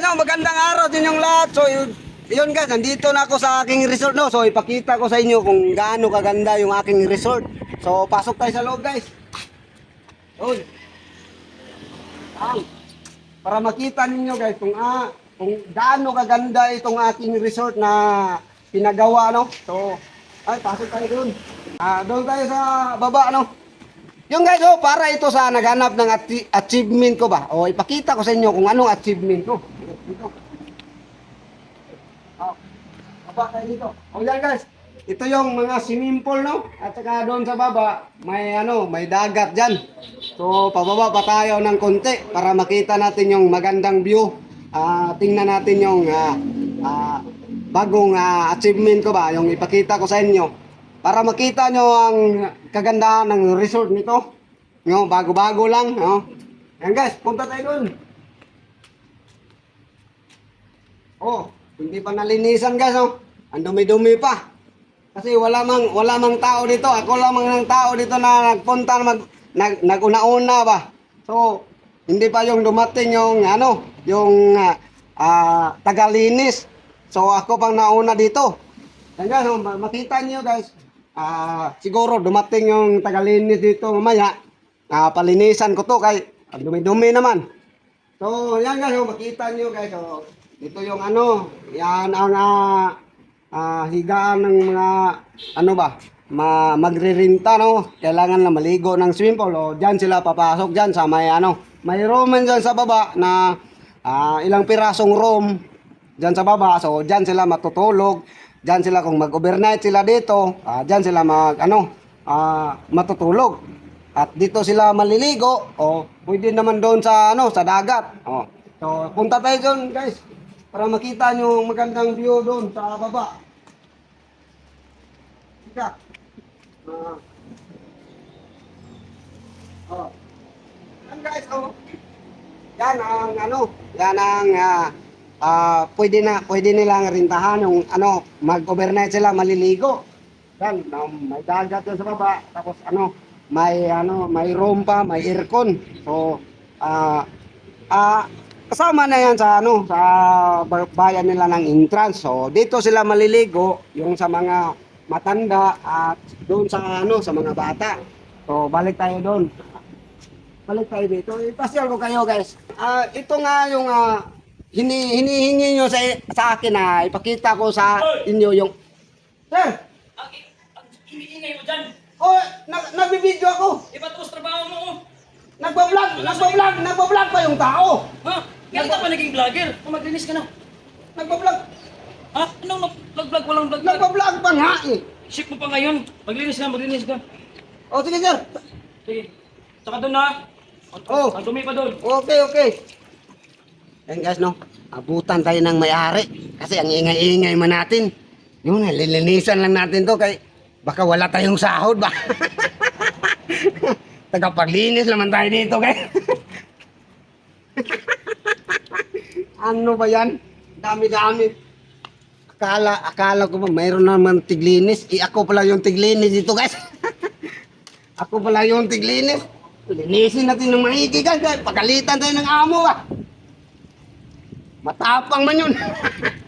guys, oh, magandang araw din yung lahat. So yun, guys, nandito na ako sa aking resort no. So ipakita ko sa inyo kung gaano kaganda yung aking resort. So pasok tayo sa loob guys. Yun. Para makita ninyo guys kung ah, kung gaano kaganda itong aking resort na pinagawa no. So ay pasok tayo doon. Ah, doon tayo sa baba no. Yung guys, oh, para ito sa naghanap ng achievement ko ba? O ipakita ko sa inyo kung anong achievement ko. Dito. Oh, baba tayo dito. O yan guys, ito yung mga swimming pool, no? At saka doon sa baba, may ano, may dagat dyan. So, pababa pa tayo ng konti para makita natin yung magandang view. Ah, tingnan natin yung ah, ah, bagong ah, achievement ko ba, yung ipakita ko sa inyo. Para makita nyo ang kagandahan ng resort nito. No, bago-bago lang, no. Yan guys, punta tayo doon. Oh, hindi pa nalinisan guys, oh. Ang dumi-dumi pa. Kasi wala mang wala mang tao dito. Ako lang mang tao dito na nagpunta mag nag, naguna-una ba. So, hindi pa yung dumating yung ano, yung ah, ah, tagalinis. So, ako pang nauna dito. Yan guys, oh, ma- makita niyo guys. Ah, siguro dumating yung tagalinis dito mamaya. Ah, palinisan ko to kay dumi-dumi naman. So, yan guys, oh, makita niyo guys, oh. Ito yung ano, yan ang ah, ah, higaan ng mga ano ba, ma magririnta no. Kailangan na maligo ng swimming pool. O, diyan sila papasok diyan sa may ano, may room diyan sa baba na ah, ilang pirasong room diyan sa baba. So, diyan sila matutulog. Diyan sila kung mag-overnight sila dito, ah, diyan sila mag ano, ah, matutulog. At dito sila maliligo o pwede naman doon sa ano sa dagat. Oh. So punta tayo doon guys para makita nyo yung magandang view doon sa baba. Ika. Ah. Oh. Yan guys, oh. Yan ang ano, yan ang ah, ah, pwede na pwede nilang rintahan yung ano, mag-overnight sila maliligo. Yan, um, may dagat sa baba, tapos ano, may ano, may room pa, may aircon. So, ah ah kasama na yan sa ano, sa ba- bayan nila ng entrance. So, dito sila maliligo yung sa mga matanda at doon sa ano, sa mga bata. So, balik tayo doon. Balik tayo dito. Ipasyal ko kayo, guys. Ah, ito nga yung ah, hini hinihingi nyo sa sa akin na ipakita ko sa inyo yung Sir, iniingay mo dyan. oh, nag nagbibideo ako. Iba tapos trabaho mo. oh. Nagbablog, nagbablog, nagbablog pa yung tao. Kaya ka pa naging vlogger. Kung maglinis ka na. Nagbablog, Ha? Anong nag-vlog walang vlog? nagbablog pa nga eh. Ship mo pa ngayon. Maglinis ka, maglinis ka. O sige sir. Sige. Saka doon na. Oh. Ang dumi pa doon. Okay, okay. Yan guys, no. Abutan tayo ng may-ari. Kasi ang ingay-ingay man natin. Yun, lilinisan lang natin to kay baka wala tayong sahod ba. Tagapaglinis naman tayo dito, guys. ano ba yan? Dami-dami. Akala, akala ko ba mayroon naman tiglinis. Eh, ako pala yung tiglinis dito, guys. ako pala yung tiglinis. Linisin natin ng maigi, guys. Pagalitan tayo ng amo, ah. Matapang man yun.